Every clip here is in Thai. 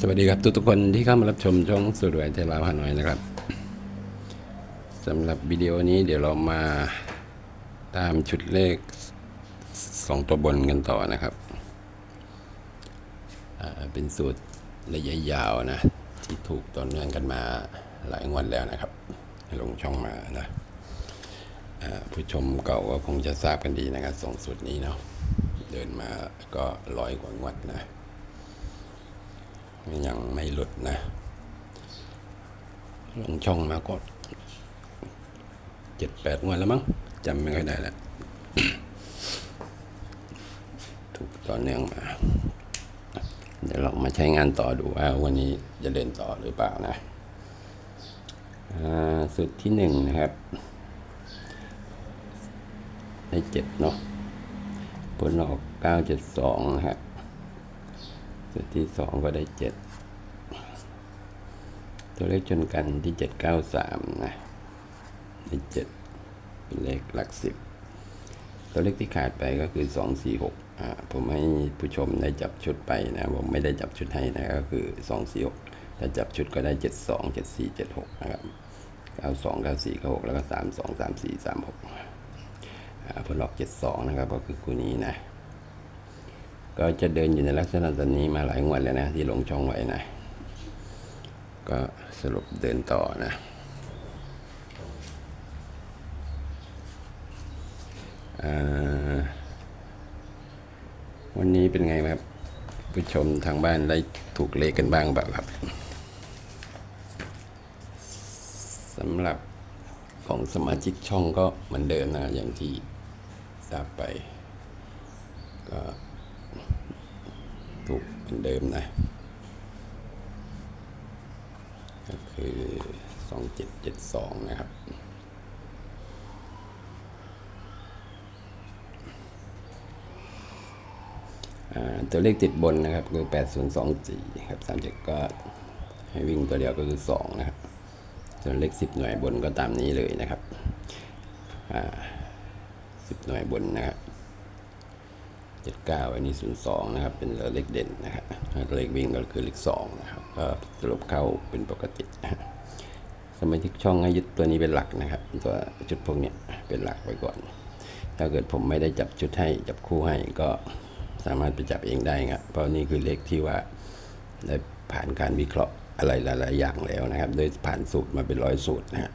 สวัสดีครับทุกๆคนที่เข้ามารับชมช่องสุดรวยเทลาวฮานอยนะครับสำหรับวิดีโอนี้เดี๋ยวเรามาตามชุดเลขสองตัวบนกันต่อนะครับ เป็นสูตรระยะยาวนะ ที่ถูกต่อเนื่องกันมาหลายงวดแล้วนะครับ ลงช่องมานะผู้ชมเก่าก็คงจะทราบกันดีนะครับสองสูตรนี้เนาะเดินมาก็ร้อยกว่างวดนะ ยังไม่หลุดนะ ลงช่องมาก็เจ็ดแปดงวดแล้วมั้งจำไม่ค่อยได้แล้วถูกต่อเนื่องมา เดี๋ยวเรามาใช้งานต่อดูว่าวันนี้จะเดินต่อหรือเปล่านะอ่าสุดที่หนึ่งนะครับ ได้เจ็ดเนาะผลออกเก้าเจ็ดสองนะครับสุดที่สองก็ได้เจ็ด ตัวเลขชนกันที่เจ็ดเก้าสามนะได้เจ็ดเป็นเลขหลักสิบ ตัวเลขที่ขาดไปก็คือสองสี่หกอ่าผมให้ผู้ชมได้จับชุดไปนะ ผมไม่ได้จับชุดให้นะ ก็คือสองสี่หกถ้าจับชุดก็ได้เจ็ดสองเจ็ดสี่เจ็ดหกนะครับเก้าสองเก้าสี่เก้าหกแล้วก็สามสองสามสี่สามหกผลออกเจ็ดสองนะครับ ก็คือคู่นี้นะ ก็จะเดินอยู่ในลักษณะตอนนี้มาหลายงวดแล้วนะ ที่ลงช่องไว้นะ ก็สรุปเดินต่อนะ วันนี้เป็นไงครับ ผู้ชมทางบ้านได้ถูกเลขกันบ้างเปล่าครับสำหรับของสมาชิกช่องก็เหมือนเดิมนะอย่างที่ทราบไป ก็ถูกเหมือนเดิมนะ ก็คือ2772นะครับ ตัวเลขติดบนนะครับคือ8024ครับ37ก็ให้วิ่งตัวเดียวก็คือ2นะครับส่วนเลข10หน่วยบนก็ตามนี้เลยนะครับอ่า10หน่วยบนนะครับเจ็ดเก้าอันนี้ศูนย์สองนะครับ เป็นเลขเด่นนะครับเลขวิ่งก็คือเลขสองนะครับ ก็สรุปเข้าเป็นปกติสมาชิกช่องให้ยึดตัวนี้เป็นหลักนะครับ ตัวชุดพวกนี้เป็นหลักไว้ก่อน ถ้าเกิดผมไม่ได้จับชุดให้จับคู่ให้ก็สามารถไปจับเองได้ครับเพราะนี่คือเลขที่ว่าได้ผ่านการวิเคราะห์อะไรหลาย ๆ อย่างแล้วนะครับ โดยผ่านสูตรมาเป็นร้อยสูตรนะฮะ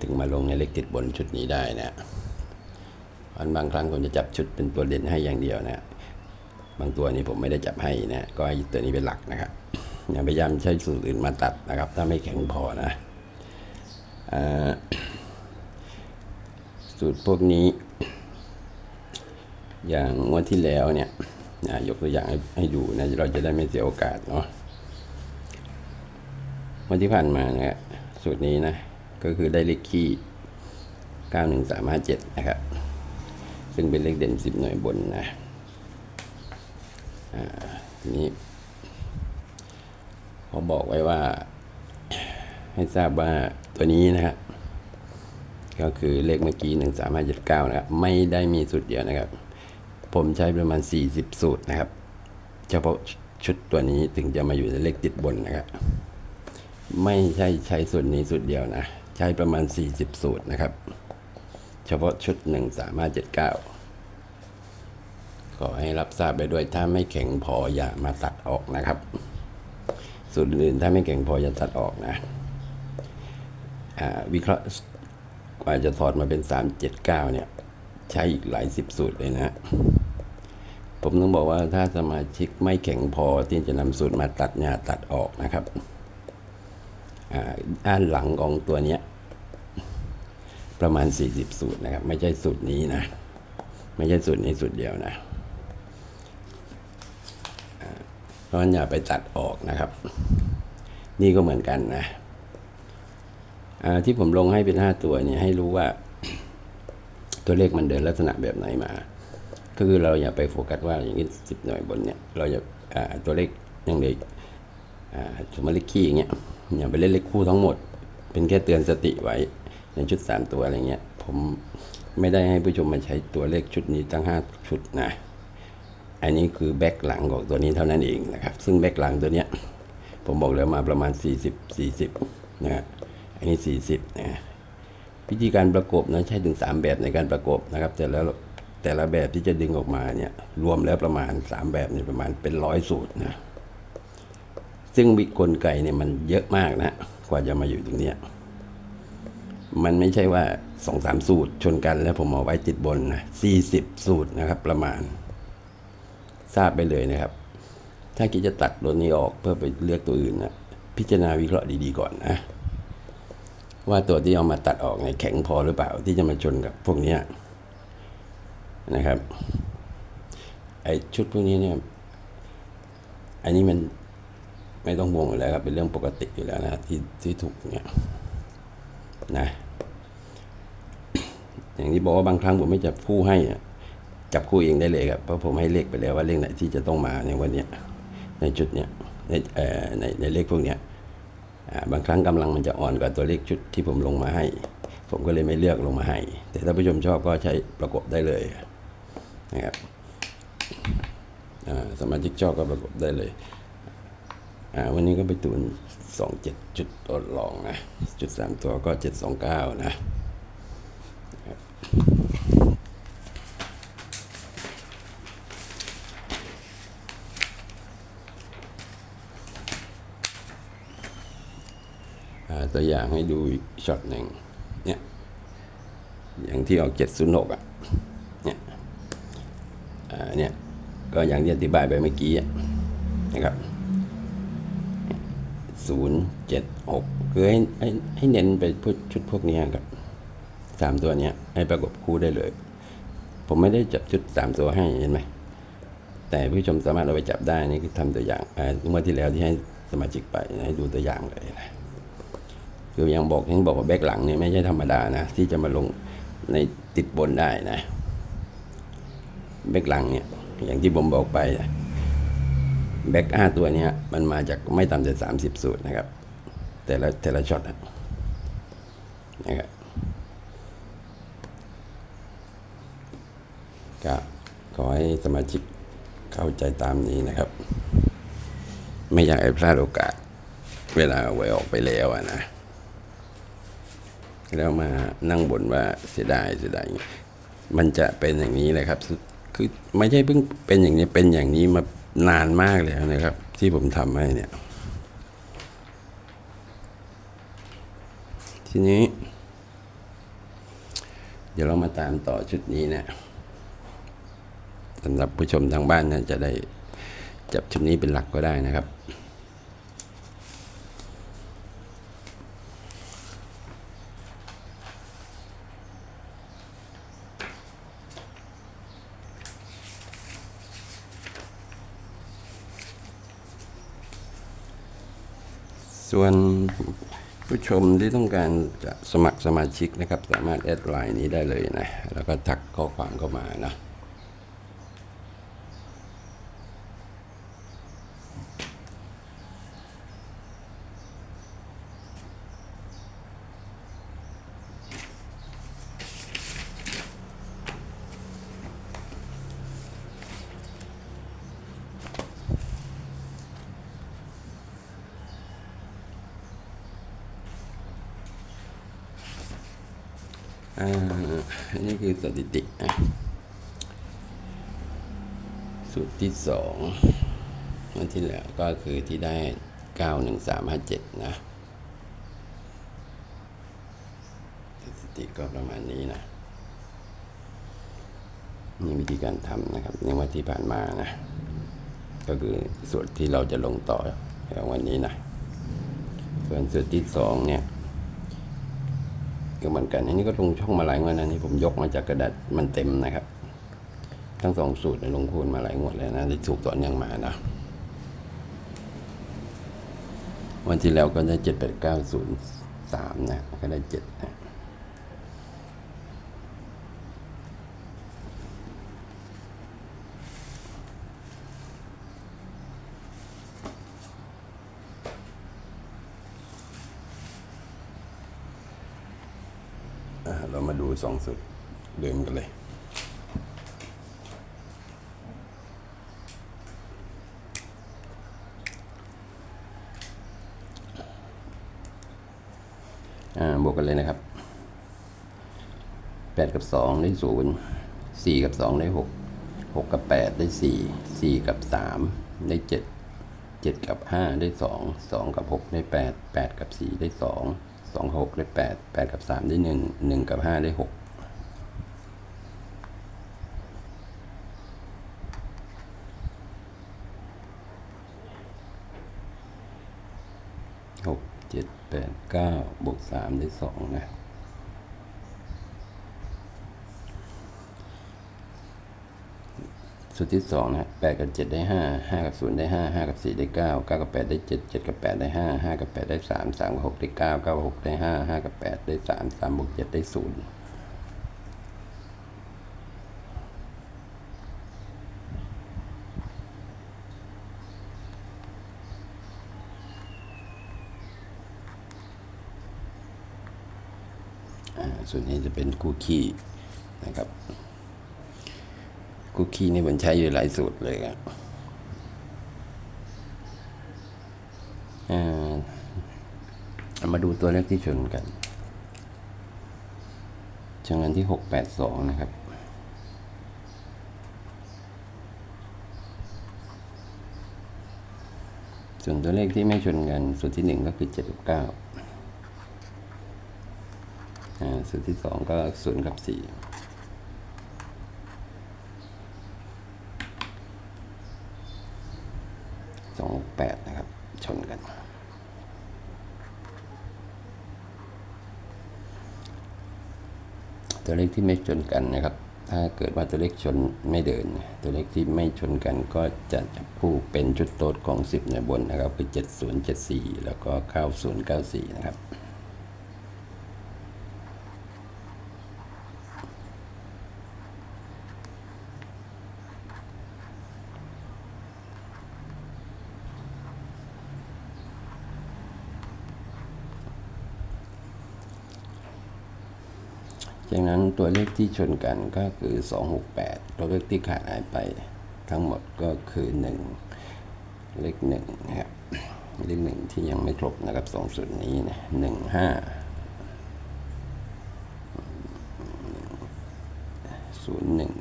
ถึงมาลงในเลขติดบนชุดนี้ได้นะวันบางครั้งผมจะจับชุดเป็นตัวเด่นให้อย่างเดียวนะ บางตัวนี้ผมไม่ได้จับให้นะ ก็ให้ตัวนี้เป็นหลักนะครับ อย่าพยายามใช้สูตรอื่นมาตัดนะครับ ถ้าไม่แข็งพอนะอสูตรพวกนี้ อย่างงวดที่แล้วเนี่ยนะยกตัวอย่างให้ให้ดูนะเราจะได้ไม่เสียโอกาสเนาะวันที่ผ่านมานะสูตรนี้นะ ก็คือได้เลขคี่91357 นะครับ ซึ่งเป็นเลขเด่นสิบหน่วยบนนะทีนี้ เขาบอกไว้ว่า ให้ทราบว่าตัวนี้นะฮะก็คือเลขเมื่อกี้หนึ่งสามารถเจ็ดเก้านะครับ ไม่ได้มีสูตรเดียวนะครับ ผมใช้ประมาณสี่สิบสูตรนะครับ เฉพาะชุดตัวนี้ถึงจะมาอยู่ในเลขติดบนนะครับ ไม่ใช่ใช้สูตรนี้สูตรเดียวนะ ใช้ประมาณ40สูตรนะครับ เฉพาะชุดหนึ่งสามารถเจ็ดเก้าขอให้รับทราบไปด้วยถ้าไม่แข็งพออย่ามาตัดออกนะครับ สูตรอื่นถ้าไม่แข็งพออย่าตัดออกนะวิเคราะห์กว่าจะถอดมาเป็น 379 เนี่ย ใช้อีกหลายสิบสูตรเลยนะ ผมต้องบอกว่าถ้าสมาชิกไม่แข็งพอที่จะนำสูตรมาตัดเนี่ยตัดออกนะครับด้านหลังของตัวเนี้ย ประมาณ 40 สูตรนะครับ ไม่ใช่สูตรนี้นะ ไม่ใช่สูตรนี้สูตรเดียวนะเพ ราะฉะนั้นอย่าไปตัดออกนะครับ นี่ก็เหมือนกันนะที่ผมลงให้เป็น5ตัวเนี่ยให้รู้ว่า ตัวเลขมันเดินลักษณะแบบไหนมา ก็คือเราอย่าไปโฟกัสว่าอย่างนี้สิบหน่วยบนเนี่ย เราจะตัวเลขอย่างเด็กสมมติเลขขี้อย่างเงี้ยอย่าไปเล่นเลขคู่ทั้งหมด เป็นแค่เตือนสติไว้ในชุด3ตัวอะไรเงี้ย ผมไม่ได้ให้ผู้ชมมาใช้ตัวเลขชุดนี้ทั้ง5ชุดนะ อันนี้คือแบ็กหลังของตัวนี้เท่านั้นเองนะครับ ซึ่งแบ็กหลังตัวเนี้ยผมบอกแล้วมาประมาณ 40 40นะฮะอันนี้ 40นะวิธีการประกบนะใช้ถึง 3 แบบในการประกบนะครับ แต่และแต่ละแบบที่จะดึงออกมาเนี่ยรวมแล้วประมาณ 3 แบบเนี่ยประมาณเป็นร้อยสูตรนะซึ่งวิกลไกเนี่ยมันเยอะมากนะกว่าจะมาอยู่ตรงเนี้ยมันไม่ใช่ว่าสองสามสูตรชนกันแล้วผมเอาไว้ติดบนนะสี่สิบสูตรนะครับประมาณ ทราบไปเลยนะครับ ถ้าคิดจะตัดตัวนี้ออกเพื่อไปเลือกตัวอื่นนะพิจารณาวิเคราะห์ดีๆก่อนนะว่าตัวที่เอามาตัดออกเนี่ยแข็งพอหรือเปล่าที่จะมาชนกับพวกนี้นะครับไอชุดพวกนี้เนี่ย อันนี้มันไม่ต้องห่วงอยู่แล้วครับ เป็นเรื่องปกติอยู่แล้วนะที่ที่ถูกเนี่ยนะ อย่างที่บอกว่าบางครั้งผมไม่จับคู่ให้อะ จับคู่เองได้เลยครับเพราะผมให้เลขไปแล้วว่าเลขไหนที่จะต้องมาในวันนี้ในจุดเนี้ยในเอ่อในในเลขพวกเนี้ยบางครั้งกำลังมันจะอ่อนกว่าตัวเลขชุดที่ผมลงมาให้ ผมก็เลยไม่เลือกลงมาให้ แต่ถ้าผู้ชมชอบก็ใช้ประกบได้เลยนะครับอ่าสมาชิกชอบก็ประกบได้เลยอ่าวันนี้ก็ไปตูนสองเจ็ดจุดตัวรองนะจุดสามตัวก็เจ็ดสองเก้านะ ตัวอย่างให้ดูอีกช็อตหนึ่งเนี่ยอย่างที่ออก706อะเนี่ยอ่าเนี่ยก็อย่างที่อธิบายไปเมื่อกี้นะครับ076คือให้ให้ให้เน้นไปพชุดพวกนี้ครับสามตัวเนี้ยให้ประกบคู่ได้เลย ผมไม่ได้จับชุดสามตัวให้เห็นไหมแต่ผู้ชมสามารถเอาไปจับได้นี่คือทำตัวอย่างเมื่อที่แล้วที่ให้สมาชิกไปให้ดูตัวอย่างเลยนะ คือยังบอกยังบอกว่าแบ็กหลังเนี่ยไม่ใช่ธรรมดานะ ที่จะมาลงในติดบนได้นะ แบ็กหลังเนี่ย อย่างที่ผมบอกไปแบ็กห้าตัวเนี้ยมันมาจากไม่ต่ำกว่สามสิบสูตรนะครับ แต่ละแต่ละช็อตนะนะครับก็ขอให้สมาชิกเข้าใจตามนี้นะครับ ไม่อยากให้พลาดโอกาส เวลาหวยออกไปแล้วนะ แล้วมานั่งบ่นว่าเสียดายเสียดายมันจะเป็นอย่างนี้เลยครับ คือไม่ใช่เพิ่งเป็นอย่างนี้เป็นอย่างนี้มานานมากแล้วนะครับ ที่ผมทำให้เนี่ย ทีนี้ เดี๋ยวเรามาตามต่อชุดนี้นะสำหรับผู้ชมทางบ้านนะจะได้จับชุดนี้เป็นหลักก็ได้นะครับ ส่วนผู้ชมที่ต้องการจะสมัครสมาชิกนะครับ สามารถแอดไลน์นี้ได้เลยนะ แล้วก็ทักข้อความเข้ามานะ อันนี้คือสถิติสูตรที่สองวันที่แล้วก็คือที่ได้เก้าหนึ่งสามห้าเจ็ดนะสถิติก็ประมาณนี้นะนี่วิธีการทำนะครับในวันที่ผ่านมานะ ก็คือส่วนที่เราจะลงต่อในวันนี้นะ ส่วนส่วนที่สองเนี่ย ก็เหมือนกัน อันนี้ก็ลงช่องมาหลายงวดนะนี่ผมยกมาจากกระดาษมันเต็มนะครับ ทั้งสองสูตรลงคูณมาหลายงวดแล้วนะที่ถูกต่อเนื่องมานะวันที่แล้วก็ได้เจ็ดแปดเก้าศูนย์สามนะก็ได้เจ็ดนะ เรามาดูสองสุดเดิมกันเลย อ่า บวกกันเลยนะครับ 8 กับ 2 ได้ 0 4 กับ 2 ได้ 6 6 กับ 8 ได้ 4 4 กับ 3 ได้ 7 7 กับ 5 ได้ 2 2 กับ 6 ได้ 8 8 กับ 4 ได้ 2 สองกับหกได้แปดแปดกับสามได้หนึ่งหนึ่งกับห้าได้หกหกเจ็ดแปดเก้าบวกสามได้สองนะ สูตรที่สองนะแปดกับเจ็ดได้ห้าห้ากับศูนย์ได้ห้าห้ากับสี่ได้เก้าเก้ากับแปดได้เจ็ดเจ็ดกับแปดได้ห้าห้ากับแปดได้สามสามกับหกได้เก้าเก้ากับหกได้ห้าห้ากับแปดได้สามสามบวกเจ็ดได้ศูนย์อ่าส่วนนี้จะเป็นคู่ขี้นะครับ คุกกี้นี่มันใช้อยู่หลายสูตรเลยอ่าเอามาดูตัวเลขที่ชนกันชนกันที่หกแปดสองนะครับส่วนตัวเลขที่ไม่ชนกัน สูตรที่หนึ่งก็คือเจ็ดกับเก้าอ่าสูตรที่สองก็ศูนย์กับสี่ สองแปดนะครับ ชนกัน ตัวเลขที่ไม่ชนกันนะครับ ถ้าเกิดว่าตัวเลขชนไม่เดิน ตัวเลขที่ไม่ชนกันก็จะจับคู่เป็นจุดโต๊ดของ 10ในบนนะครับคือ7074 แล้วก็9094 นะครับ จากนั้นตัวเลขที่ชนกันก็คือ 268 ตัวเลขที่ขาดหายไปทั้งหมดก็คือ 1 เลขหนึ่งนะครับเลขหนึ่งที่ยังไม่ครบนะครับสองส่วนนี้นะหนึ่งห้าศูนย์หนึ่ง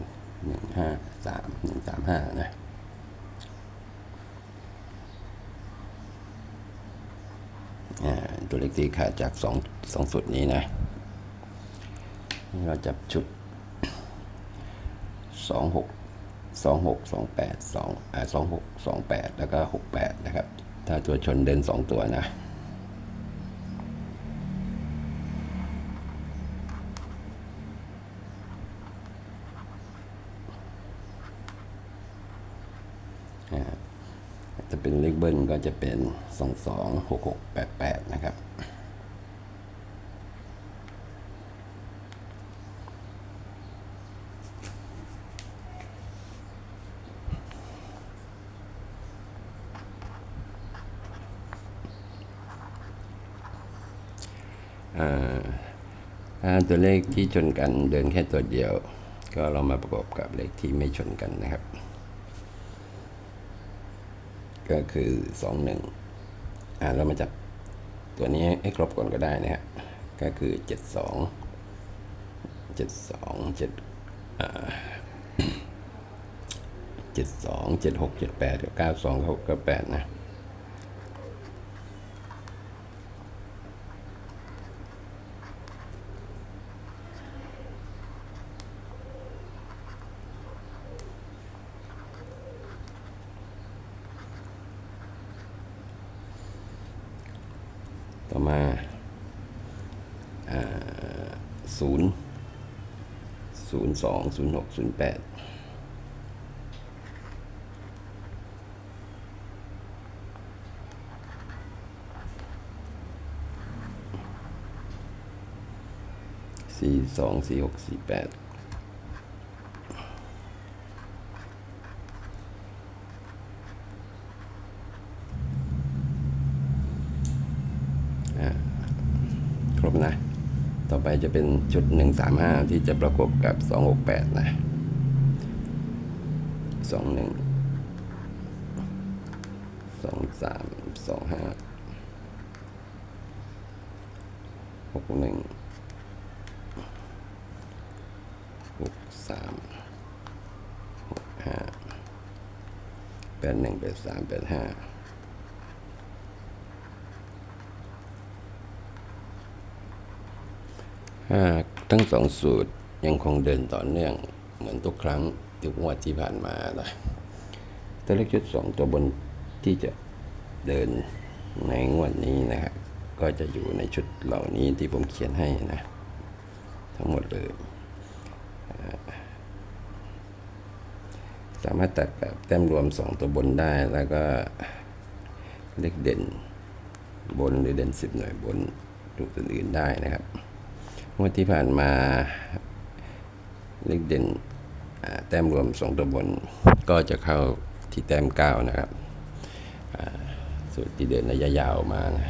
หนึ่งห้าสามหนึ่งสามห้านะตัวเลขที่ขาดจากสองสองสุดนี้นะ เราจับชุดสองหกสองหกสองแปดสองอ่าสองหกสองแปดแล้วก็หกแปดนะครับ ถ้าตัวชนเดินสองตัวนะจะเป็นเลขเบิ้ลก็จะเป็นสองสองหกหกแปดแปดนะครับ ถ้าตัวเลขที่ชนกันเดินแค่ตัวเดียว ก็เรามาประกอบกับเลขที่ไม่ชนกันนะครับ ก็คือสองหนึ่งอ่าเรามาจับตัวนี้ให้ครบก่อนก็ได้นะฮะก็คือเจ็ดสองเจ็ดสองเจ็ดเจ็ดสองเจ็ดหกเจ็ดแปดเก้าสองหกก็แปดนะ ต่อมาศูนย์ศูนย์สองศูนย์หกศูนย์แปดสี่สองสี่หกสี่แปด ครบนะ ต่อไปจะเป็นชุดหนึ่งสามห้าที่จะประกบกับสองหกแปดนะสองหนึ่งสองสามสองห้าหกหนึ่งหกสามหกห้าแปดหนึ่งแปดสามแปดห้า ห้าทั้งสองสูตรยังคงเดินต่อเนื่องเหมือนทุกครั้งทุกงวดที่ผ่านมานะตัวเลขชุดสองตัวบนที่จะเดินในงวดนี้นะครับก็จะอยู่ในชุดเหล่านี้ที่ผมเขียนให้นะ ทั้งหมดเลย สามารถตัดกับแต้มรวม 2 ตัวบนได้แล้วก็เลขเด่นบนหรือเด่น 10 หน่วยบนตัวอื่นๆได้นะครับ งวดที่ผ่านมาเลขเด่นแต้มรวม2ตัวบน ก็จะเข้าที่แต้ม9นะครับสูตรที่เดินระยะยาวมานะ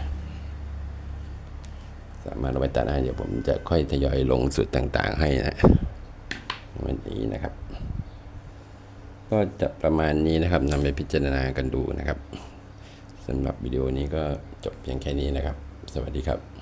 สามารถเอาไปตัดได้เดี๋ยวผมจะค่อยทยอยลงสูตรต่างๆให้นะวันนี้นะครับ ก็จะประมาณนี้นะครับนำไปพิจารณากันดูนะครับสำหรับวิดีโอนี้ก็จบเพียงแค่นี้นะครับ สวัสดีครับ